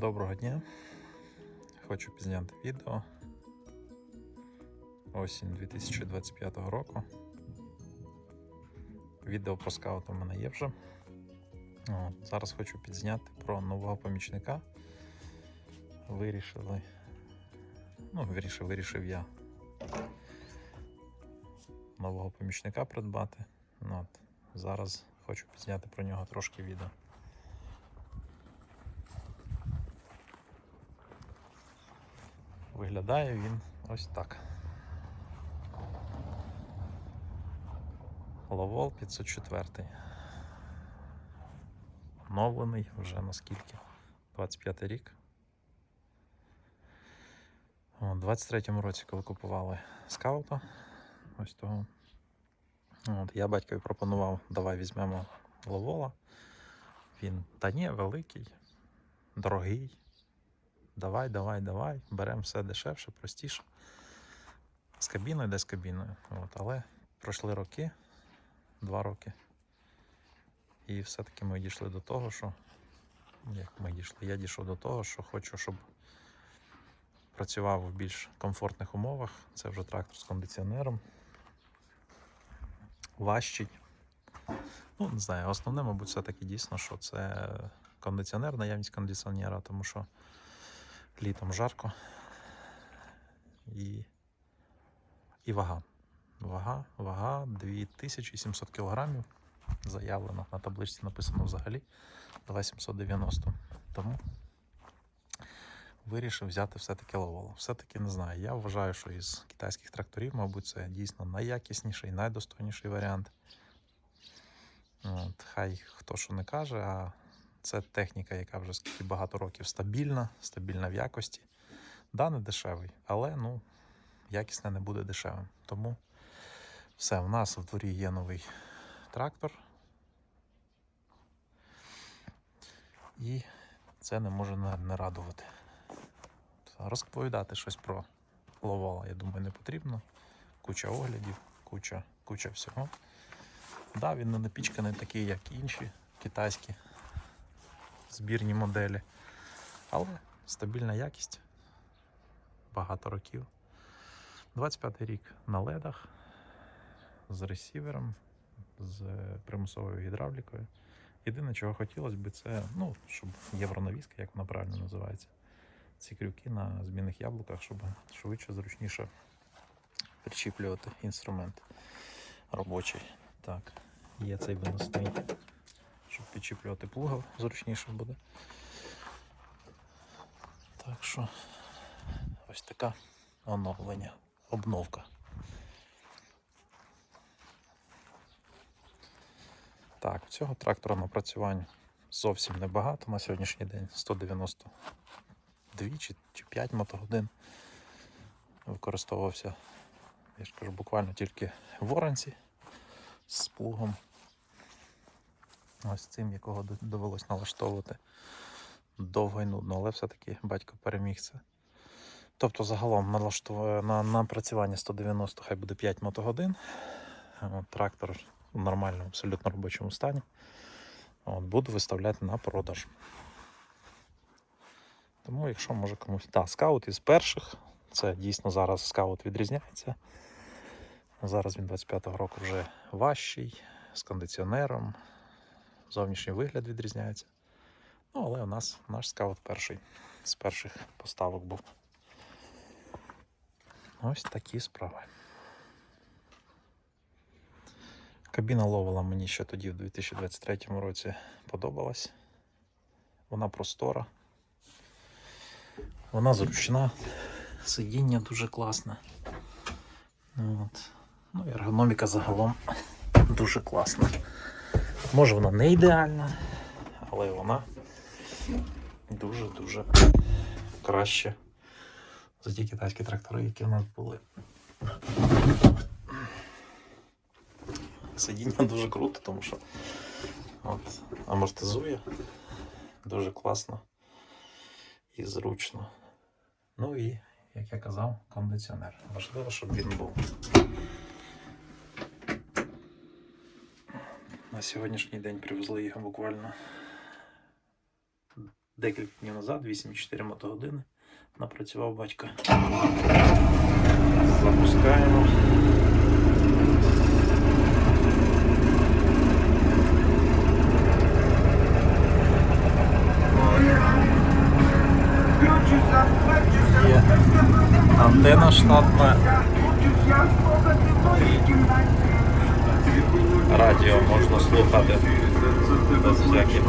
Доброго дня. Хочу підзняти відео. Осінь 2025 року. Відео про скаута в мене є вже. От, зараз хочу підзняти про нового помічника. Вирішили. Ну, вирішив, вирішив я нового помічника придбати. От, зараз хочу підзняти про нього трошки відео. Виглядає він ось так. Ловол 504. Оновлений вже наскільки? 25 рік. У 23-му році, коли купували скаута, ось того. От, я батькові пропонував, давай візьмемо ловола. Він, та ні, великий, дорогий. Давай, давай, давай, беремо все дешевше, простіше. З кабіною, де з кабіною. От, але пройшли роки, два роки. І все-таки ми дійшли до того, що. Як ми дійшли? Я дійшов до того, що хочу, щоб працював в більш комфортних умовах. Це вже трактор з кондиціонером. Важчий. Ну, не знаю, основне, мабуть, все-таки дійсно, що це кондиціонер, наявність кондиціонера, тому що літом жарко і, і вага. Вага, вага 2700 кг. Заявлено на табличці написано взагалі 2790. Тому вирішив взяти все-таки ловоло. Все-таки не знаю. Я вважаю, що із китайських тракторів, мабуть, це дійсно найякісніший, найдостойніший варіант. От, хай хто що не каже, а це техніка, яка вже скільки багато років стабільна, стабільна в якості. Да, не дешевий, але ну, якісне не буде дешевим. Тому все, в нас в дворі є новий трактор. І це не може не радувати. Розповідати щось про ловола, я думаю, не потрібно. Куча оглядів, куча, куча всього. Да, він не напічканий такий, як інші китайські збірні моделі. Але стабільна якість. Багато років. 25 й рік на ледах з ресівером, з примусовою гідравлікою. Єдине, чого хотілося б, це, ну, щоб євронавіска, як вона правильно називається. Ці крюки на змінних яблуках, щоб швидше, зручніше причіплювати інструмент робочий. Так, є цей виносний щоб підчіплювати плуга зручніше буде. Так що ось така оновлення, обновка. Так, цього трактора напрацювань зовсім небагато на сьогоднішній день 192 чи, чи 5 мотогодин. Використовувався, я ж кажу, буквально тільки в оранці з плугом. Ось цим, якого до- довелось налаштовувати довго і нудно, але все-таки батько переміг це. Тобто загалом налаштовує на напрацювання 190 хай буде 5 мотогодин. От, трактор в нормальному, абсолютно робочому стані. От, буду виставляти на продаж. Тому, якщо може комусь. Так, скаут із перших. Це дійсно зараз скаут відрізняється. Зараз він 25-го року вже важчий, з кондиціонером, зовнішній вигляд відрізняється. Ну, але у нас наш скаут перший з перших поставок був. Ось такі справи. Кабіна ловила мені ще тоді, в 2023 році, подобалась. Вона простора. Вона зручна, сидіння дуже класне. От. Ну ергономіка загалом дуже класна. Може вона не ідеальна, але вона дуже-дуже краще за ті китайські трактори, які в нас були. Сидіння дуже круто, тому що от, амортизує дуже класно і зручно. Ну і, як я казав, кондиціонер. Важливо, щоб він був. На сьогоднішній день привезли його буквально декілька днів назад, 8,4 мотогодини, напрацював батько. Запускаємо. Є антена штатна. Радіо можна слухати без всяких.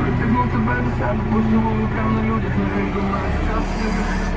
Притягнув тебе до себе, поцілую прямо на людях, не вийду на щастя.